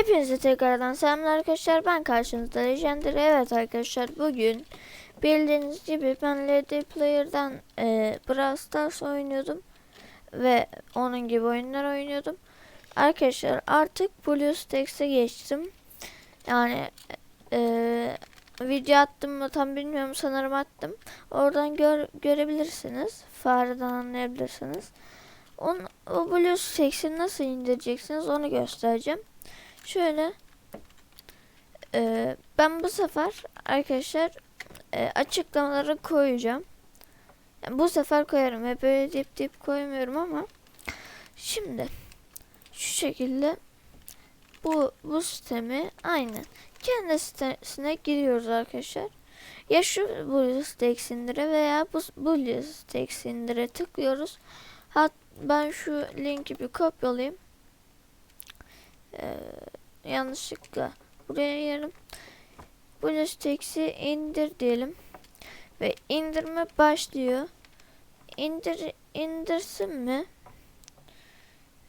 Hepinize tekrardan selamlar arkadaşlar. Ben karşınızda Legendary. Evet arkadaşlar bugün bildiğiniz gibi ben LD Player'dan e, Brawl Stars oynuyordum. Ve onun gibi oyunlar oynuyordum. Arkadaşlar artık BlueStacks'e geçtim. Yani e, video attım mı tam bilmiyorum sanırım attım. Oradan gör, görebilirsiniz. Fareden anlayabilirsiniz. On, o BlueStacks'i nasıl indireceksiniz onu göstereceğim. Şöyle e, ben bu sefer arkadaşlar e, açıklamaları koyacağım. Yani bu sefer koyarım. Hep böyle dip dip koymuyorum ama şimdi şu şekilde bu bu sistemi aynı kendi sitesine giriyoruz arkadaşlar. Ya şu BlueStacks indire veya bu BlueStacks indire tıklıyoruz. Hat ben şu linki bir kopyalayayım. Ee, yanlışlıkla buraya yerim. BlueStacks'i indir diyelim. Ve indirme başlıyor. İndir indirsin mi?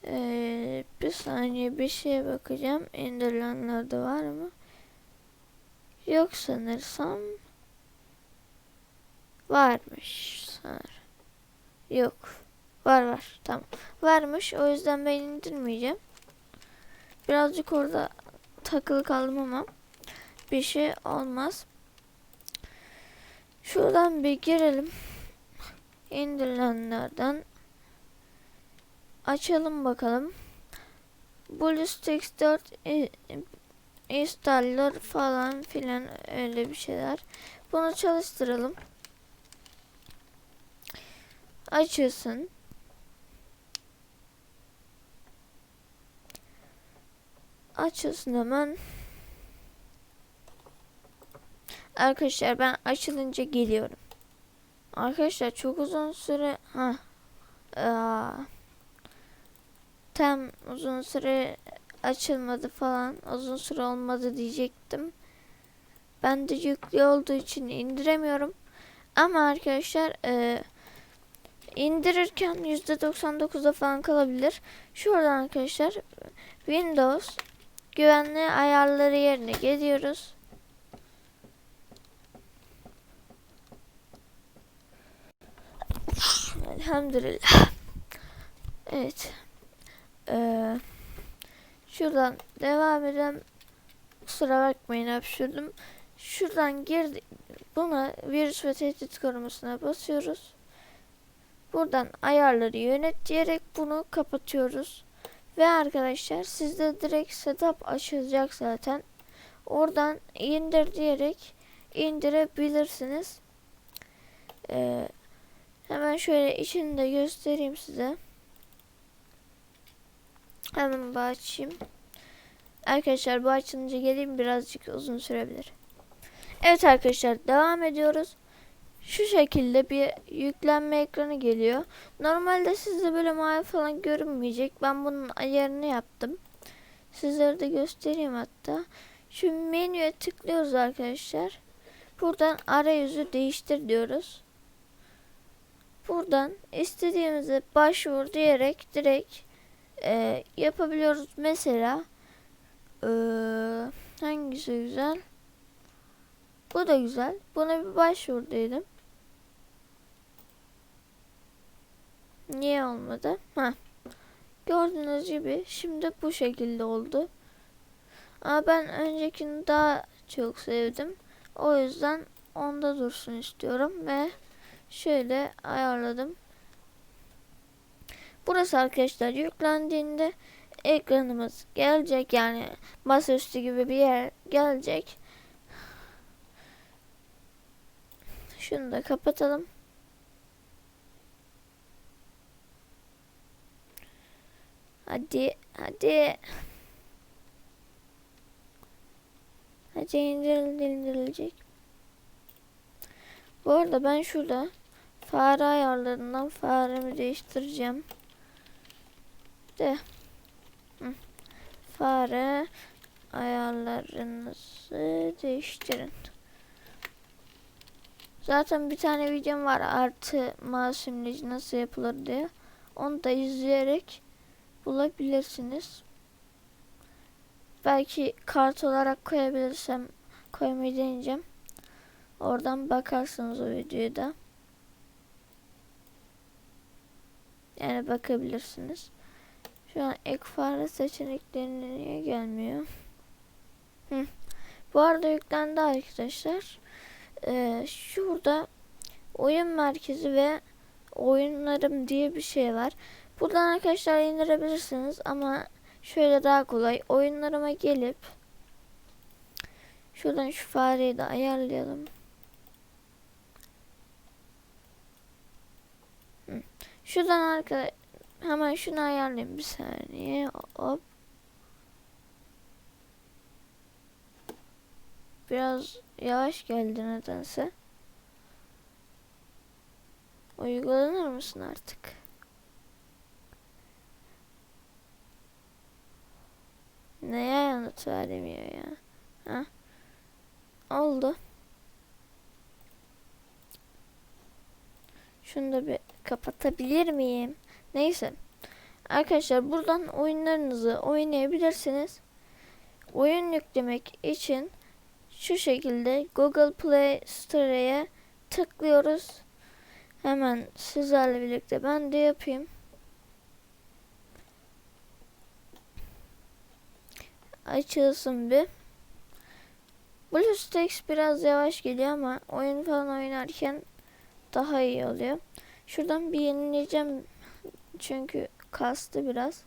Ee, bir saniye bir şeye bakacağım. İndirilenlerde var mı? Yok sanırsam. Varmış sanır. Yok. Var var. Tamam. Varmış. O yüzden ben indirmeyeceğim. Birazcık orada takılı kaldım ama bir şey olmaz. Şuradan bir girelim. İndirilenlerden açalım bakalım. BlueStacks 4 installer falan filan öyle bir şeyler. Bunu çalıştıralım. Açılsın. Açılsın hemen. Arkadaşlar ben açılınca geliyorum. Arkadaşlar çok uzun süre ha tam uzun süre açılmadı falan uzun süre olmadı diyecektim. Ben de yüklü olduğu için indiremiyorum. Ama arkadaşlar e, indirirken %99'da falan kalabilir. Şuradan arkadaşlar Windows güvenli ayarları yerine geliyoruz. Elhamdülillah. Evet. Ee, şuradan devam edelim. Kusura bakmayın hapşurdum. Şuradan girdik. Buna virüs ve tehdit korumasına basıyoruz. Buradan ayarları yönet diyerek bunu kapatıyoruz. Ve arkadaşlar sizde direkt setup açılacak zaten. Oradan indir diyerek indirebilirsiniz. Ee, hemen şöyle içini de göstereyim size. Hemen açayım. Arkadaşlar bu açılınca geleyim birazcık uzun sürebilir. Evet arkadaşlar devam ediyoruz. Şu şekilde bir yüklenme ekranı geliyor. Normalde sizde böyle mavi falan görünmeyecek. Ben bunun ayarını yaptım. Sizlere de göstereyim hatta. Şu menüye tıklıyoruz arkadaşlar. Buradan arayüzü değiştir diyoruz. Buradan istediğimize başvur diyerek direkt e, yapabiliyoruz. Mesela e, hangisi güzel? Bu da güzel. Buna bir başvur diyelim. Niye olmadı? Ha. Gördüğünüz gibi şimdi bu şekilde oldu. Ama ben öncekini daha çok sevdim. O yüzden onda dursun istiyorum ve şöyle ayarladım. Burası arkadaşlar yüklendiğinde ekranımız gelecek yani masaüstü gibi bir yer gelecek. Şunu da kapatalım. Hadi, hadi. Hadi indirildi, indirilecek. Bu arada ben şurada fare ayarlarından faremi değiştireceğim. De. Fare ayarlarınızı değiştirin. Zaten bir tane videom var artı masumleci nasıl yapılır diye. Onu da izleyerek bulabilirsiniz. belki kart olarak koyabilirsem koymayı deneyeceğim. Oradan bakarsınız o videoya da. Yani bakabilirsiniz. Şu an ek fare seçeneklerine niye gelmiyor? Bu arada yüklendi arkadaşlar. Ee, şurada oyun merkezi ve oyunlarım diye bir şey var. Buradan arkadaşlar indirebilirsiniz ama şöyle daha kolay. Oyunlarıma gelip şuradan şu fareyi de ayarlayalım. Şuradan arka hemen şunu ayarlayayım bir saniye. Hop. Biraz yavaş geldi nedense. Uygulanır mısın artık? Neye yanıt veremiyor ya? Ha? Oldu. Şunu da bir kapatabilir miyim? Neyse. Arkadaşlar buradan oyunlarınızı oynayabilirsiniz. Oyun yüklemek için şu şekilde Google Play Store'ya tıklıyoruz. Hemen sizlerle birlikte ben de yapayım. Açılsın bir. BlueStacks biraz yavaş geliyor ama oyun falan oynarken daha iyi oluyor. Şuradan bir yenileyeceğim çünkü kastı biraz.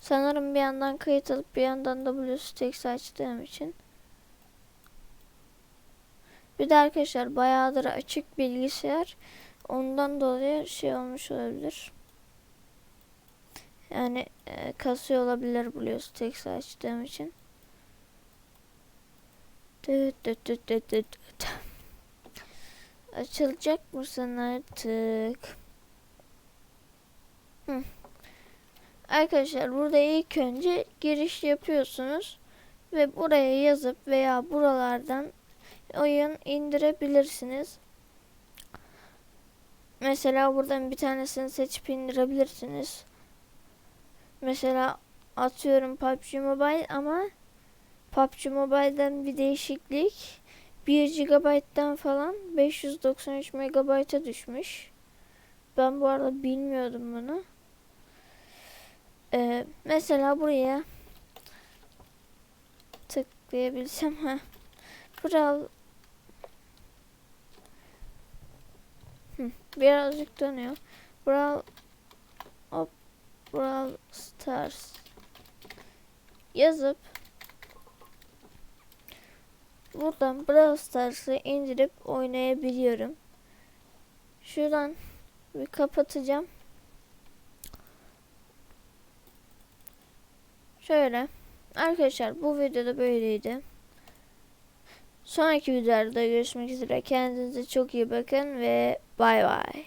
Sanırım bir yandan kayıt alıp bir yandan da BlueStacks açtığım için. Bir de arkadaşlar bayağıdır açık bilgisayar. Ondan dolayı şey olmuş olabilir. Yani e, kasıyor olabilir BlueStacks açtığım için. Açılacak mısın artık? Arkadaşlar burada ilk önce giriş yapıyorsunuz ve buraya yazıp veya buralardan oyun indirebilirsiniz. Mesela buradan bir tanesini seçip indirebilirsiniz. Mesela atıyorum PUBG Mobile ama PUBG Mobile'den bir değişiklik 1 GB'dan falan 593 MB'a düşmüş. Ben bu arada bilmiyordum bunu. Ee, mesela buraya tıklayabilsem ha. Brawl Hı, birazcık dönüyor. Brawl hop Brawl Stars yazıp buradan Brawl Stars'ı indirip oynayabiliyorum. Şuradan bir kapatacağım. Şöyle. Arkadaşlar bu videoda böyleydi. Sonraki videolarda görüşmek üzere. Kendinize çok iyi bakın ve bay bay.